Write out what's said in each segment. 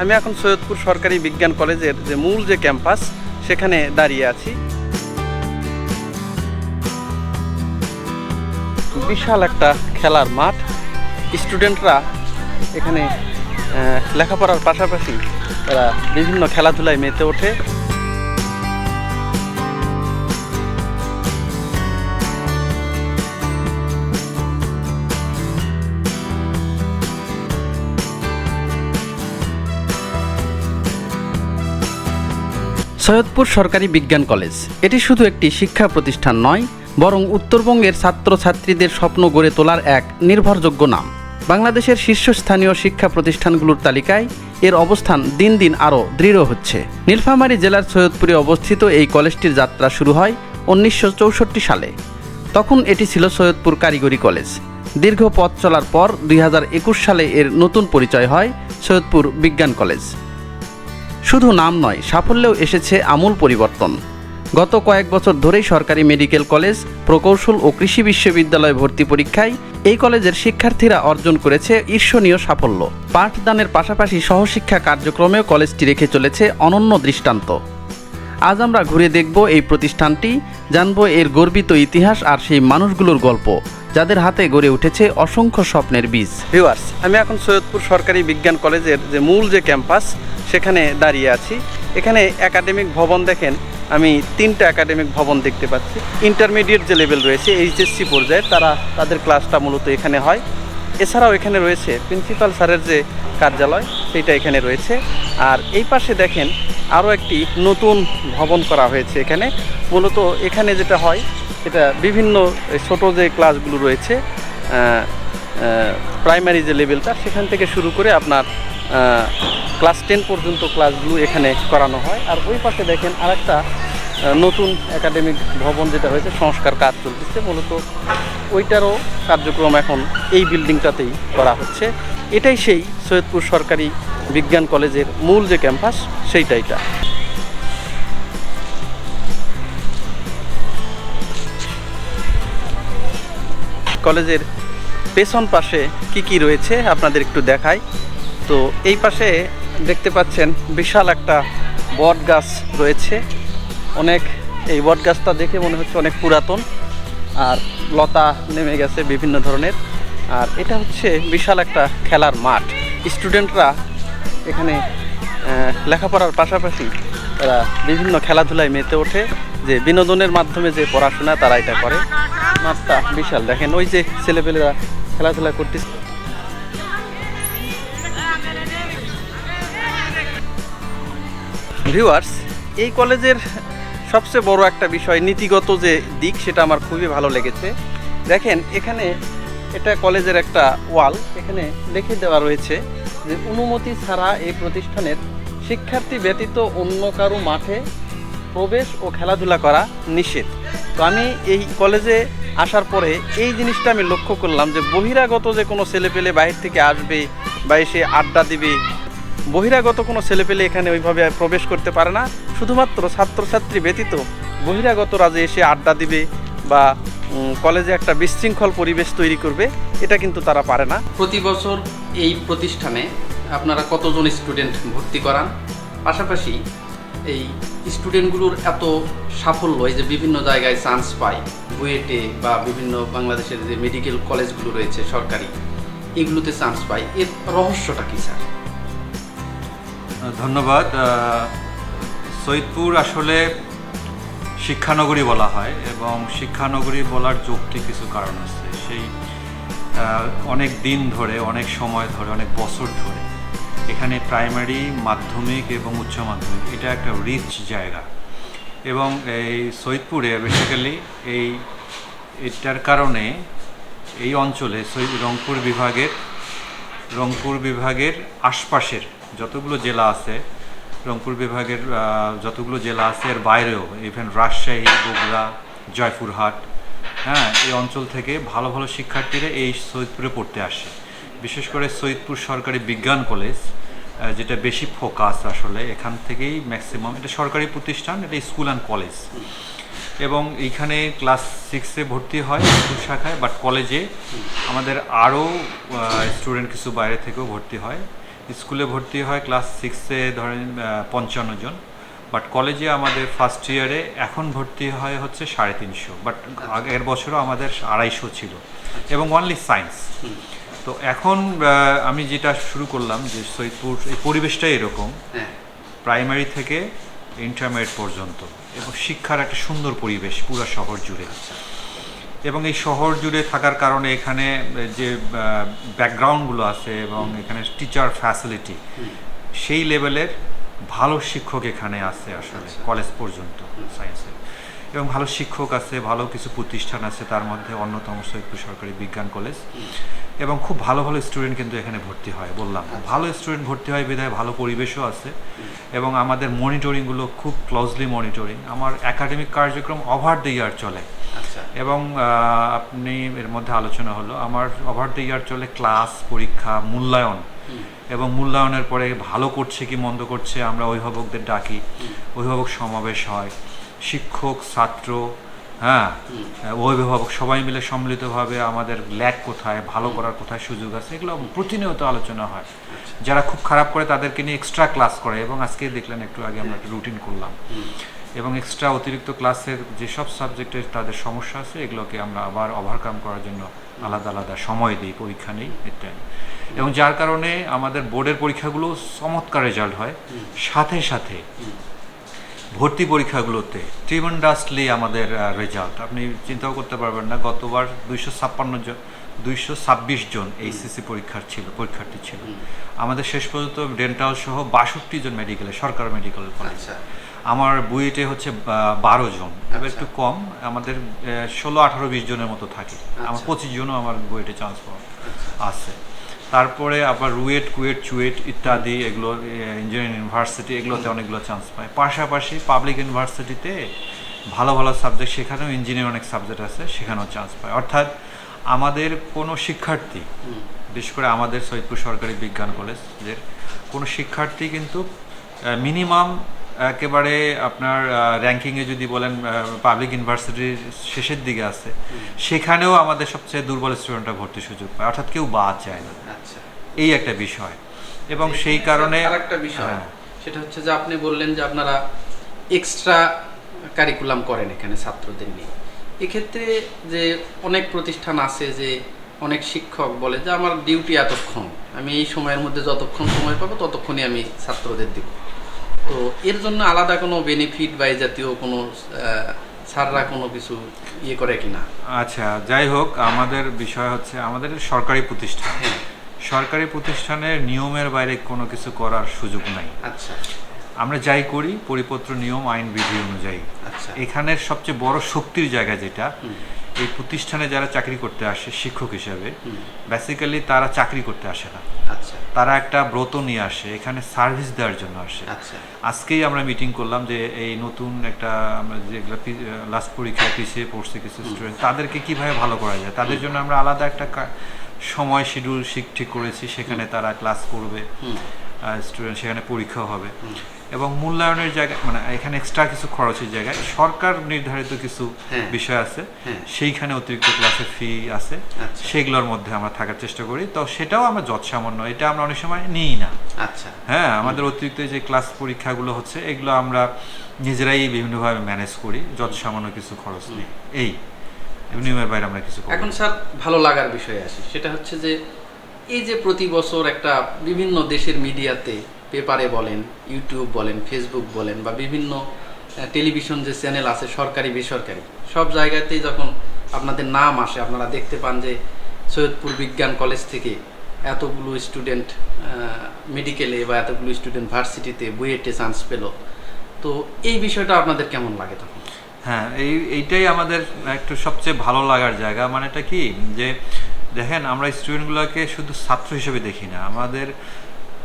আমি এখন সৈয়দপুর সরকারি বিজ্ঞান কলেজের যে মূল যে ক্যাম্পাস, সেখানে দাঁড়িয়ে আছি। বিশাল একটা খেলার মাঠ। স্টুডেন্টরা এখানে লেখাপড়ার পাশাপাশি তারা বিভিন্ন খেলাধুলায় মেতে ওঠে। সৈয়দপুর সরকারি বিজ্ঞান কলেজ। এটি শুধু একটি শিক্ষা প্রতিষ্ঠান নয়, বরং উত্তরবঙ্গের ছাত্রছাত্রীদের স্বপ্ন গড়ে তোলার এক নির্ভরযোগ্য নাম। বাংলাদেশের শীর্ষস্থানীয় শিক্ষা প্রতিষ্ঠানগুলোর তালিকায় এর অবস্থান দিন দিন আরও দৃঢ় হচ্ছে। নীলফামারী জেলার সৈয়দপুরে অবস্থিত এই কলেজটির যাত্রা শুরু হয় উনিশশো চৌষট্টি সালে। তখন এটি ছিল সৈয়দপুর কারিগরি কলেজ। দীর্ঘ পথ চলার পর দুই হাজার একুশ সালে এর নতুন পরিচয় হয় সৈয়দপুর বিজ্ঞান কলেজ। শুধু নাম নয়, সাফল্যেও এসেছে আমূল পরিবর্তন। গত কয়েক বছর ধরেই সরকারি মেডিকেল কলেজ, প্রকৌশল ও কৃষি বিশ্ববিদ্যালয় ভর্তি পরীক্ষায় এই কলেজের শিক্ষার্থীরা অর্জন করেছে ঈর্ষণীয় সাফল্য। পাঠদানের পাশাপাশি সহশিক্ষা কার্যক্রমেও কলেজটি রেখে চলেছে অনন্য দৃষ্টান্ত। আজ আমরা ঘুরে দেখব এই প্রতিষ্ঠানটি, জানব এর গর্বিত ইতিহাস আর সেই মানুষগুলোর গল্প। যাদের হাতে গড়ে উঠেছে অসংখ্য স্বপ্নের বীজ। ভিউয়ার্স আমি এখন সৈয়দপুর সরকারি বিজ্ঞান কলেজের যে মূল যে ক্যাম্পাস, সেখানে দাঁড়িয়ে আছি। এখানে একাডেমিক ভবন দেখেন, আমি তিনটা একাডেমিক ভবন দেখতে পাচ্ছি। ইন্টারমিডিয়েট যে লেভেল রয়েছে এইচএসসি পর্যায়ে তারা তাদের ক্লাসটা মূলত এখানে হয়। এছাড়াও এখানে রয়েছে প্রিন্সিপাল স্যারের যে কার্যালয়, সেইটা এখানে রয়েছে। আর এই পাশে দেখেন, আরও একটি নতুন ভবন করা হয়েছে এখানে। মূলত এখানে যেটা হয় এটা বিভিন্ন ছোট যে ক্লাসগুলো রয়েছে প্রাইমারি যে লেভেলটা সেখান থেকে শুরু করে আপনার ক্লাস টেন পর্যন্ত ক্লাসগুলো এখানে করানো হয়। আর ওই পাশে দেখেন আরেকটা আহ, নতুন একাডেমিক ভবন যেটা হয়েছে সংস্কার কাজ চলতেছে। মূলত ওইটারও কার্যক্রম এখন এই বিল্ডিংটাতেই করা হচ্ছে। এটাই সেই সৈয়দপুর সরকারি বিজ্ঞান কলেজের মূল যে ক্যাম্পাস সেইটাইটা কলেজের পেছন পাশে কি কি রয়েছে আপনাদের একটু দেখাই। তো এই পাশে দেখতে পাচ্ছেন বিশাল একটা বট গাছ রয়েছে। অনেক এই বট গাছটা দেখে মনে হচ্ছে অনেক পুরাতন আর লতা নেমে গেছে বিভিন্ন ধরনের। আর এটা হচ্ছে বিশাল একটা খেলার মাঠ। স্টুডেন্টরা এখানে লেখাপড়ার পাশাপাশি তারা বিভিন্ন খেলাধুলায় মেতে ওঠে। যে বিনোদনের মাধ্যমে যে পড়াশোনা তারা এটা করে। মাঠটা বিশাল। দেখেন, ওই যে ছেলেপেলেরা খেলাধুলা করতেছে। ভিউয়ার্স এই কলেজের সবচেয়ে বড় একটা বিষয়, নীতিগত যে দিক, সেটা আমার খুবই ভালো লেগেছে। দেখেন, এখানে এটা কলেজের একটা ওয়াল, এখানে লিখে দেওয়া রয়েছে যে, অনুমতি ছাড়া এই প্রতিষ্ঠানের শিক্ষার্থী ব্যতীত অন্য কারও মাঠে প্রবেশ ও খেলাধুলা করা নিষেধ। তো আমি এই কলেজে আসার পরে এই জিনিসটা আমি লক্ষ্য করলাম যে বহিরাগত যে কোনো ছেলেপেলে বাইরে থেকে আসবে বা এসে আড্ডা দিবে, বহিরাগত কোনো ছেলেপেলে এখানে ওইভাবে প্রবেশ করতে পারে না। শুধুমাত্র ছাত্রছাত্রী ব্যতীত বহিরাগতরা যে এসে আড্ডা দিবে বা কলেজে একটা বিশৃঙ্খল পরিবেশ তৈরি করবে, এটা কিন্তু তারা পারে না। প্রতি বছর এই প্রতিষ্ঠানে আপনারা কতজন স্টুডেন্ট ভর্তি করান? পাশাপাশি এই স্টুডেন্টগুলোর এত সাফল্য এই যে বিভিন্ন জায়গায় চান্স পায় বুয়েটে বা বিভিন্ন বাংলাদেশের যে মেডিকেল কলেজগুলো রয়েছে সরকারি এগুলোতে চান্স পায়। এর রহস্যটা কি স্যার? ধন্যবাদ। আহ, সৈয়দপুর আসলে শিক্ষানগরী বলা হয় এবং শিক্ষানগরী বলার যুক্তি কিছু কারণ আছে। সেই অনেক দিন ধরে অনেক সময় ধরে অনেক বছর ধরে এখানে প্রাইমারি, মাধ্যমিক এবং উচ্চ মাধ্যমিক। এটা একটা রিচ জায়গা। এবং এই সৈয়দপুরে বেসিক্যালি এই এটার কারণে এই অঞ্চলে রংপুর বিভাগের রংপুর বিভাগের আশপাশের যতগুলো জেলা আছে, রংপুর বিভাগের যতগুলো জেলা আছে এর বাইরেও ইভেন রাজশাহী, বগুড়া, জয়পুরহাট হ্যাঁ এই অঞ্চল থেকে ভালো ভালো শিক্ষার্থীরা এই সৈয়দপুরে পড়তে আসে। বিশেষ করে সৈয়দপুর সরকারি বিজ্ঞান কলেজ যেটা বেশি ফোকাস আসলে, এখান থেকেই ম্যাক্সিমাম এটা সরকারি প্রতিষ্ঠান, এটা স্কুল অ্যান্ড কলেজ এবং এইখানে ক্লাস সিক্সে ভর্তি হয় স্কুল শাখায় বাট কলেজে আমাদের আরও স্টুডেন্ট কিছু বাইরে থেকেও ভর্তি হয়। স্কুলে ভর্তি হয় ক্লাস সিক্সে ধরেন পঞ্চান্ন জন। বাট কলেজে আমাদের ফার্স্ট ইয়ারে এখন ভর্তি হয় হচ্ছে সাড়ে তিনশো। বাট আগের বছরও আমাদের আড়াইশো ছিল। এবং অনলি সায়েন্স তো এখন আমি যেটা শুরু করলাম যে সৈয়দপুর এই পরিবেশটাই এরকম হ্যাঁ। প্রাইমারি থেকে ইন্টারমিডিয়েট পর্যন্ত। এবং শিক্ষার একটা সুন্দর পরিবেশ পুরো শহর জুড়ে। এবং এই শহর জুড়ে থাকার কারণে এখানে যে ব্যাকগ্রাউন্ডগুলো আছে এবং এখানে টিচার ফ্যাসিলিটি সেই লেভেলের ভালো শিক্ষক এখানে আছে আসলে কলেজ পর্যন্ত সায়েন্সের এবং ভালো শিক্ষক আছে ভালো কিছু প্রতিষ্ঠান আছে তার মধ্যে অন্যতম সৈয়দপুর সরকারি বিজ্ঞান কলেজ এবং খুব ভালো ভালো স্টুডেন্ট কিন্তু এখানে ভর্তি হয় বললাম। ভালো স্টুডেন্ট ভর্তি হয় বিধায় ভালো পরিবেশও আছে এবং আমাদের মনিটরিংগুলো খুব ক্লোজলি মনিটরিং আমার একাডেমিক কার্যক্রম ওভার দ্য ইয়ার চলে। আচ্ছা। এবং আপনি এর মধ্যে আলোচনা হলো আমার ওভার দ্য ইয়ার চলে ক্লাস পরীক্ষা মূল্যায়ন। এবং মূল্যায়নের পরে ভালো করছে কি মন্দ করছে আমরা অভিভাবকদের ডাকি। অভিভাবক সমাবেশ হয়। শিক্ষক ছাত্র হ্যাঁ অভিভাবক সবাই মিলে সম্মিলিতভাবে আমাদের ল্যাক কোথায় ভালো করার কোথায় সুযোগ আছে এগুলো প্রতিনিয়ত আলোচনা হয়। যারা খুব খারাপ করে তাদেরকে নিয়ে এক্সট্রা ক্লাস করে এবং আজকে দেখলেন একটু আগে আমরা একটা রুটিন করলাম। এবং এক্সট্রা অতিরিক্ত ক্লাসের যেসব সাবজেক্টের তাদের সমস্যা আছে এগুলোকে আমরা আবার ওভারকাম করার জন্য আলাদা আলাদা সময় দিই পরীক্ষা নেই ইত্যাদি এবং যার কারণে আমাদের বোর্ডের পরীক্ষাগুলো চমৎকার রেজাল্ট হয়। সাথে সাথে ভর্তি পরীক্ষাগুলোতে ট্রিমেন্ডাসলি আমাদের রেজাল্ট আপনি চিন্তাও করতে পারবেন না গতবার দুইশো ছাপ্পান্ন জন দুইশো ছাব্বিশ জন এইচএসসি পরীক্ষার ছিল পরীক্ষার্থী ছিল। আমাদের শেষ পর্যন্ত ডেন্টাল সহ বাষট্টি জন মেডিকেলে সরকার মেডিকেল কলেজ আচ্ছা। আমার বুয়েটে হচ্ছে বারো জন। এবার আচ্ছা। একটু কম আমাদের ষোলো আঠারো বিশ জনের মতো থাকে। আমার আচ্ছা। পঁচিশ জনও আমার বুয়েটে চান্স পাওয়া আছে। তারপরে আবার রুয়েট কুয়েট চুয়েট ইত্যাদি এগুলো ইঞ্জিনিয়ারিং ইউনিভার্সিটি এগুলোতে অনেকগুলো চান্স পায়। পাশাপাশি পাবলিক ইউনিভার্সিটিতে ভালো ভালো সাবজেক্ট সেখানেও ইঞ্জিনিয়ারিং অনেক সাবজেক্ট আছে সেখানেও চান্স পায়। অর্থাৎ আমাদের কোনো শিক্ষার্থী বিশেষ করে আমাদের সৈয়দপুর সরকারি বিজ্ঞান কলেজের কোনো শিক্ষার্থী কিন্তু মিনিমাম একেবারে আপনার র্যাঙ্কিংয়ে যদি বলেন পাবলিক ইউনিভার্সিটির শেষের দিকে আছে সেখানেও আমাদের সবচেয়ে দুর্বল স্টুডেন্টরা ভর্তি সুযোগ পায়। অর্থাৎ কেউ বাদ যায় না। আচ্ছা। এই একটা বিষয়। এবং সেই কারণে আরেকটা বিষয়। হ্যাঁ। সেটা হচ্ছে যে আপনি বললেন যে আপনারা এক্সট্রা কারিকুলাম করেন এখানে ছাত্রদের নিয়ে। এক্ষেত্রে যে অনেক প্রতিষ্ঠান আছে যে অনেক শিক্ষক বলে যে আমার ডিউটি এতক্ষণ। আমি এই সময়ের মধ্যে যতক্ষণ সময় পাবো ততক্ষণই আমি ছাত্রদের দিব। তো এর জন্য আলাদা কোনো বেনিফিট বা এই জাতীয় কোনো আহ, স্যাররা কোনো কিছু ইয়ে করে কিনা আচ্ছা যাই হোক আমাদের বিষয় হচ্ছে আমাদের সরকারি প্রতিষ্ঠান। হ্যাঁ। সরকারি প্রতিষ্ঠানের নিয়মের বাইরে কোনো কিছু করার সুযোগ নাই। আচ্ছা। আমরা যাই করি পরিপত্র নিয়ম আইন বিধি অনুযায়ী। আচ্ছা। এখানের সবচেয়ে বড় শক্তির জায়গা যেটা। এই প্রতিষ্ঠানে যারা চাকরি করতে আসে শিক্ষক হিসেবে। বেসিক্যালি তারা চাকরি করতে আসে না। আচ্ছা। তারা একটা ব্রত নিয়ে আসে এখানে সার্ভিস দেওয়ার জন্য আসে। আচ্ছা। আজকেই আমরা মিটিং করলাম যে এই নতুন একটা আমরা যেগুলো লাস্ট পরীক্ষা পিছিয়ে পড়ছে কিছু স্টুডেন্ট তাদেরকে কীভাবে ভালো করা যায়? তাদের জন্য আমরা আলাদা একটা সময় শিডিউল ঠিক করেছি সেখানে তারা ক্লাস করবে স্টুডেন্ট সেখানে পরীক্ষা হবে। এবং মূল্যায়নের জায়গায় মানে এখানে এক্সট্রা কিছু খরচের জায়গায় সরকার নির্ধারিত কিছু হ্যাঁ। বিষয় আছে। হ্যাঁ। সেইখানে অতিরিক্ত ক্লাসের ফি আছে। আচ্ছা। সেগুলোর মধ্যে আমরা থাকার চেষ্টা করি। তো সেটাও আমরা যৎসামান্য এটা আমরা অনেক সময় নিই না। আচ্ছা। হ্যাঁ আমাদের অতিরিক্ত যে ক্লাস পরীক্ষাগুলো হচ্ছে এগুলো আমরা নিজেরাই বিভিন্নভাবে ম্যানেজ করি যত সামান্য কিছু খরচ নেই। এই নিয়মের বাইরে আমরা কিছু এখন স্যার ভালো লাগার বিষয়ে আসি। সেটা হচ্ছে যে এই যে প্রতি বছর একটা বিভিন্ন দেশের মিডিয়াতে পেপারে বলেন, ইউটিউব বলেন, ফেসবুক বলেন বা বিভিন্ন টেলিভিশন যে চ্যানেল আছে, সরকারি, বেসরকারি, সব জায়গাতেই যখন আপনাদের নাম আসে, আপনারা দেখতে পান যে সৈয়দপুর বিজ্ঞান কলেজ থেকে এতগুলো স্টুডেন্ট মেডিকেলে বা এতগুলো স্টুডেন্ট ভার্সিটিতে বুয়েটে চান্স পেল। তো এই বিষয়টা আপনাদের কেমন লাগে তখন? হ্যাঁ এই, এইটাই আমাদের একটু সবচেয়ে ভালো লাগার জায়গা। মানে এটা কি? যে দেখেন, আমরা স্টুডেন্টগুলোকে শুধু ছাত্র হিসেবে দেখি না। আমাদের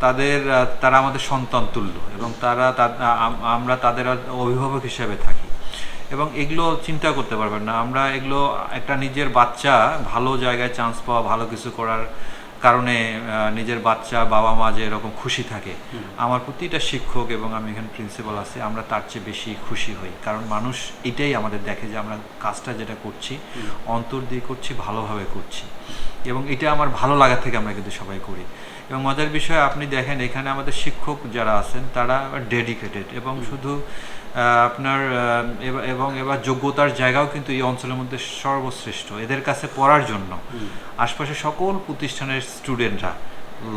তাদের তারা আমাদের সন্তান তুল্য এবং তারা আমরা তাদের অভিভাবক হিসেবে থাকি। এবং এগুলো চিন্তা করতে পারবেন না। আমরা এগুলো একটা নিজের বাচ্চা ভালো জায়গায় চান্স পাওয়া ভালো কিছু করার কারণে নিজের বাচ্চা বাবা মা যে এরকম খুশি থাকে। আমার প্রতিটা শিক্ষক এবং আমি এখানে প্রিন্সিপাল আছি আমরা তার চেয়ে বেশি খুশি হই। কারণ মানুষ এটাই আমাদের দেখে যে আমরা কাজটা যেটা করছি অন্তর দিয়ে করছি ভালোভাবে করছি। এবং এটা আমার ভালো লাগা থেকে আমরা কিন্তু সবাই করি। এবং মজার বিষয় আপনি দেখেন এখানে আমাদের শিক্ষক যারা আছেন তারা ডেডিকেটেড এবং শুধু আপনার এবং এবার যোগ্যতার জায়গাও কিন্তু এই অঞ্চলের মধ্যে সর্বশ্রেষ্ঠ এদের কাছে পড়ার জন্য। আশপাশে সকল প্রতিষ্ঠানের স্টুডেন্টরা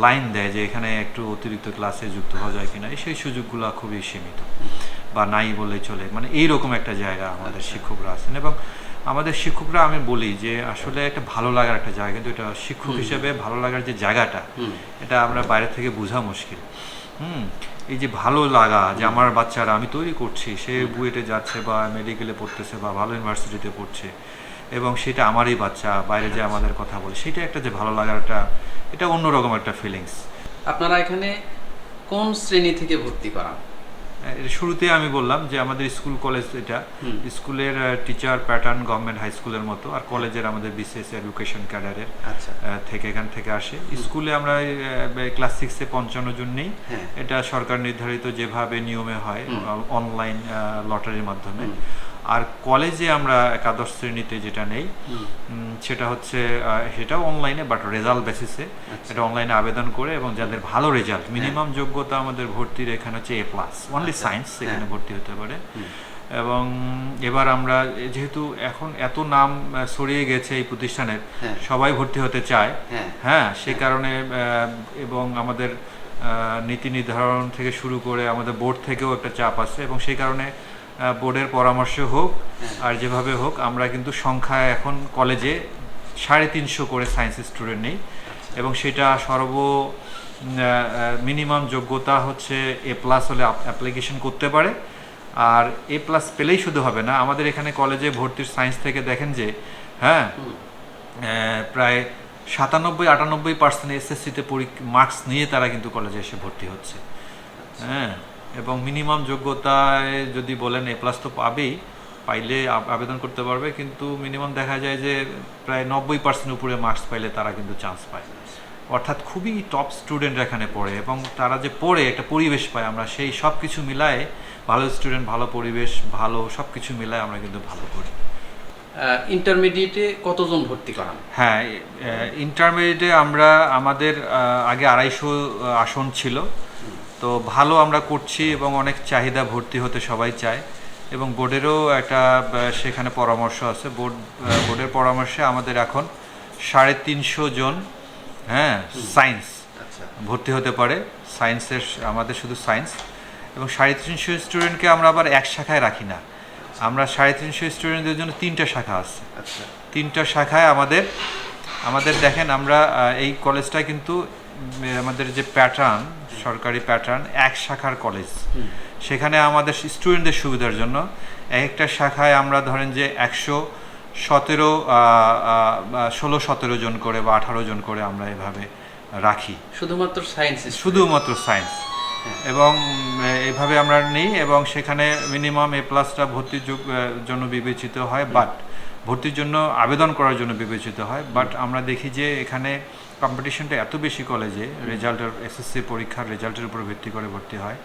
লাইন দেয় যে এখানে একটু অতিরিক্ত ক্লাসে যুক্ত হওয়া যায় কিনা। সেই সুযোগগুলো খুবই সীমিত বা নাই বলেই চলে। মানে এইরকম একটা জায়গা আমাদের শিক্ষকরা আছেন এবং আমাদের শিক্ষকরা আমি বলি যে আসলে একটা ভালো লাগার একটা জায়গা কিন্তু এটা শিক্ষক হিসেবে ভালো লাগার যে জায়গাটা এটা আমরা বাইরে থেকে বোঝা মুশকিল। হুম এই যে ভালো লাগা যে আমার বাচ্চারা আমি তৈরি করছি সে বুয়েটে যাচ্ছে বা মেডিকেলে পড়তেছে বা ভালো ইউনিভার্সিটিতে পড়ছে এবং সেটা আমারই বাচ্চা বাইরে যে আমাদের কথা বলে সেটা একটা যে ভালো লাগার একটা এটা অন্যরকম একটা ফিলিংস আপনারা এখানে কোন শ্রেণি থেকে ভর্তি করান? শুরুতে আমি বললাম যে আমাদের স্কুল কলেজ এটা। স্কুলের টিচার প্যাটার্ন গভর্নমেন্ট হাই স্কুলের মতো আর কলেজের আমাদের বিশেষ এডুকেশন ক্যাডারের থেকে এখান থেকে আসে। স্কুলে আমরা ক্লাস সিক্সে পঞ্চান্ন জন নেই। হ্যাঁ। এটা সরকার নির্ধারিত যেভাবে নিয়মে হয় অনলাইন লটারির মাধ্যমে। আর কলেজে আমরা একাদশ শ্রেণীতে যেটা নেই সেটা হচ্ছে সেটাও অনলাইনে বাট রেজাল্ট বেসিসে। এটা অনলাইনে আবেদন করে এবং যাদের ভালো রেজাল্ট মিনিমাম যোগ্যতা আমাদের ভর্তির এখানে হচ্ছে এ প্লাস অনলি। সায়েন্স এখানে হ্যাঁ। ভর্তি হতে পারে। এবং এবার আমরা যেহেতু এখন এত নাম ছড়িয়ে গেছে এই প্রতিষ্ঠানের হ্যাঁ। সবাই ভর্তি হতে চায়। হ্যাঁ। হ্যাঁ সে কারণে এবং আমাদের নীতি নির্ধারণ থেকে শুরু করে আমাদের বোর্ড থেকেও একটা চাপ আছে এবং সেই কারণে বোর্ডের পরামর্শ হোক আর যেভাবে হোক আমরা কিন্তু সংখ্যায় এখন কলেজে সাড়ে তিনশো করে সায়েন্স স্টুডেন্ট নেই। এবং সেটা সর্ব মিনিমাম যোগ্যতা হচ্ছে এ প্লাস হলে অ্যাপ্লিকেশন করতে পারে। আর এ প্লাস পেলেই শুধু হবে না আমাদের এখানে কলেজে ভর্তির সায়েন্স থেকে দেখেন যে হ্যাঁ প্রায় সাতানব্বই আটানব্বই পার্সেন্ট এসএসসিতে মার্কস নিয়ে তারা কিন্তু কলেজে এসে ভর্তি হচ্ছে। হ্যাঁ। এবং মিনিমাম যোগ্যতায় যদি বলেন এ প্লাস তো পাবেই পাইলে আবেদন করতে পারবে কিন্তু মিনিমাম দেখা যায় যে প্রায় নব্বই পার্সেন্ট উপরে মার্কস পাইলে তারা কিন্তু চান্স পায়। অর্থাৎ খুবই টপ স্টুডেন্ট এখানে পড়ে এবং তারা যে পড়ে একটা পরিবেশ পায় আমরা সেই সব কিছু মিলায়ে ভালো স্টুডেন্ট ভালো পরিবেশ ভালো সব কিছু মিলায় আমরা কিন্তু ভালো করি ইন্টারমিডিয়েটে কতজন ভর্তি করান? হ্যাঁ ইন্টারমিডিয়েটে আমরা আমাদের আগে আড়াইশো আসন ছিল। তো ভালো আমরা করছি এবং অনেক চাহিদা ভর্তি হতে সবাই চায়। এবং বোর্ডেরও একটা সেখানে পরামর্শ আছে। বোর্ড বোর্ডের পরামর্শে আমাদের এখন সাড়ে তিনশো জন হ্যাঁ সায়েন্স আচ্ছা। ভর্তি হতে পারে। সায়েন্সের আমাদের শুধু সায়েন্স। এবং সাড়ে তিনশো স্টুডেন্টকে আমরা আবার এক শাখায় রাখি না। আমরা সাড়ে তিনশো স্টুডেন্টদের জন্য তিনটা শাখা আছে। আচ্ছা। তিনটা শাখায় আমাদের আমাদের দেখেন আমরা এই কলেজটা কিন্তু আমাদের যে প্যাটার্ন সরকারি প্যাটার্ন এক শাখার কলেজ সেখানে আমাদের স্টুডেন্টদের সুবিধার জন্য এক একটা শাখায় আমরা ধরেন যে একশো সতেরো ষোলো সতেরো জন করে বা আঠারো জন করে আমরা এভাবে রাখি। শুধুমাত্র সায়েন্স শুধুমাত্র সায়েন্স এবং এভাবে আমরা নিই এবং সেখানে মিনিমাম এ প্লাসটা ভর্তির জন্য বিবেচিত হয় বাট ভর্তির জন্য আবেদন করার জন্য বিবেচিত হয় বাট আমরা দেখি যে এখানে কম্পিটিশনটা এত বেশি কলেজে রেজাল্টের এসএসসি পরীক্ষার রেজাল্টের উপর ভিত্তি করে ভর্তি হয়।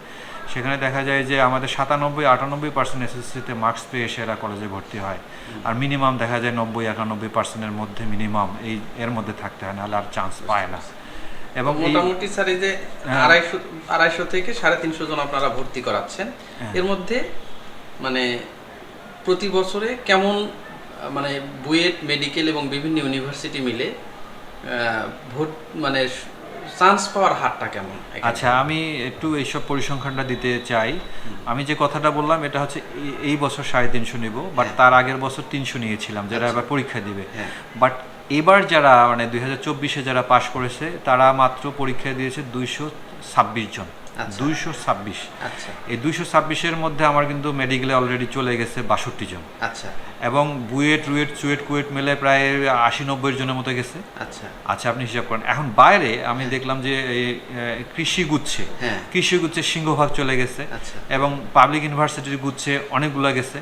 সেখানে দেখা যায় যে আমাদের সাতানব্বই আটানব্বই পার্সেন্ট এসএসসিতে মার্কস পেয়ে এসে এরা কলেজে ভর্তি হয়। আর মিনিমাম দেখা যায় নব্বই একানব্বই পার্সেন্টের মধ্যে মিনিমাম এই এর মধ্যে থাকতে হয় নাহলে আর চান্স পায় না। এবং মোটামুটি স্যার এই যে হ্যাঁ। আড়াইশো আড়াইশো থেকে সাড়ে তিনশো জন আপনারা ভর্তি করাচ্ছেন। হ্যাঁ। এর মধ্যে মানে প্রতি বছরে কেমন মানে বুয়েট মেডিকেল এবং বিভিন্ন ইউনিভার্সিটি মিলে ভোট মানে চান্স পাওয়ার হারটা কেমন আচ্ছা আমি একটু এইসব পরিসংখ্যানটা দিতে চাই আমি যে কথাটা বললাম এটা হচ্ছে এই- বছর সাড়ে তিনশো নিব বাট হ্যাঁ। তার আগের বছর তিনশো নিয়েছিলাম যারা এবার পরীক্ষা দিবে হ্যাঁ। বাট এবার যারা মানে দুই হাজার চব্বিশে যারা পাশ করেছে তারা মাত্র পরীক্ষা দিয়েছে দুইশো ছাব্বিশ জন আচ্ছা। দুইশো ছাব্বিশ। আচ্ছা। এই দুইশো ছাব্বিশের মধ্যে আমার কিন্তু মেডিকেলে অলরেডি চলে গেছে বাষট্টি জন আচ্ছা। এবং বুয়েট রুয়েট চুয়েট কুয়েট মিলে প্রায় আশি নব্বই জনের মতো গেছে। আচ্ছা। আচ্ছা আপনি হিসাব করেন। এখন বাইরে আমি দেখলাম যে এই, কৃষি গুচ্ছে। হ্যাঁ। কৃষি গুচ্ছে সিংহভাগ চলে গেছে। আচ্ছা। এবং পাবলিক ইউনিভার্সিটির গুচ্ছে অনেকগুলো গেছে।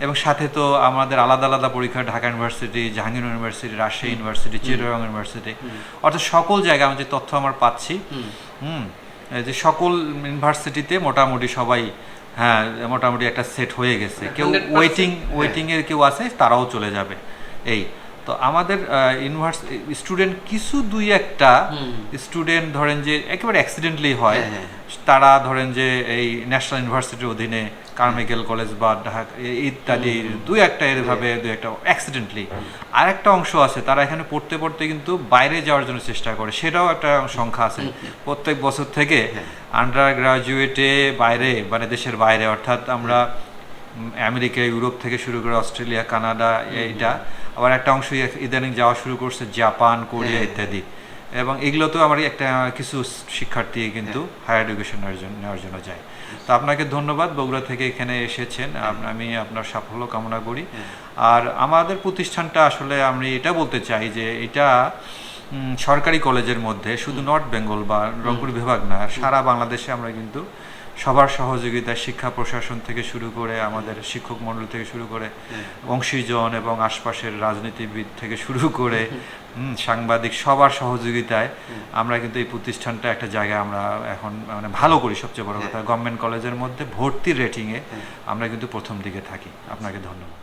এবং সাথে তো আমাদের আলাদা আলাদা পরীক্ষা Dhaka university Jahangir university Rajshahi university Chittagong university অর্থাৎ সকল জায়গায় আমি যে তথ্য আমার পাচ্ছি হুম যে সকল ইউনিভার্সিটিতে মোটামুটি সবাই হ্যাঁ মোটামুটি একটা সেট হয়ে গেছে। কেউ ওয়েটিং ওয়েটিংয়ের ওয়েটিং এর কেউ আছে তারাও চলে যাবে। এই তো আমাদের ইউনিভার্সিটি স্টুডেন্ট কিছু দুই একটা স্টুডেন্ট ধরেন যে একেবারে অ্যাক্সিডেন্টলি হয় হ্যাঁ, হ্যাঁ। তারা ধরেন যে এই ন্যাশনাল ইউনিভার্সিটির অধীনে কার্মিকেল কলেজ বা ঢাকা ইত্যাদি, দুই একটা এভাবে দুই একটা অ্যাক্সিডেন্টলি আর একটা অংশ আছে, তারা এখানে পড়তে পড়তে কিন্তু বাইরে যাওয়ার জন্য চেষ্টা করে, সেটাও একটা সংখ্যা আছে। প্রত্যেক বছর থেকে আন্ডার গ্রাজুয়েটে বাইরে মানে দেশের বাইরে, অর্থাৎ আমরা আমেরিকা, ইউরোপ থেকে শুরু করে অস্ট্রেলিয়া, কানাডা, এইটা, আবার একটা অংশ ইদানিং যাওয়া শুরু করছে, জাপান, কোরিয়া ইত্যাদি। এবং এগুলো তো আমার একটা কিছু শিক্ষার্থী কিন্তু হায়ার এডুকেশন নেওয়ার জন্য যায়। তো আপনাকে ধন্যবাদ বগুড়া থেকে এখানে এসেছেন। আমি আপনার সাফল্য কামনা করি। আর আমাদের প্রতিষ্ঠানটা আসলে আমি এটা বলতে চাই যে এটা সরকারি কলেজের মধ্যে শুধু নর্থ বেঙ্গল বা রংপুর বিভাগ না সারা বাংলাদেশে আমরা কিন্তু সবার সহযোগিতায় শিক্ষা প্রশাসন থেকে শুরু করে আমাদের শিক্ষক মণ্ডল থেকে শুরু করে অংশীজন এবং আশপাশের রাজনীতিবিদ থেকে শুরু করে সাংবাদিক সবার সহযোগিতায় আমরা কিন্তু এই প্রতিষ্ঠানটা একটা জায়গায় আমরা এখন মানে ভালো করি সবচেয়ে বড় কথা। গভর্নমেন্ট কলেজের মধ্যে ভর্তির রেটিংয়ে আমরা কিন্তু প্রথম দিকে থাকি। আপনাকে ধন্যবাদ।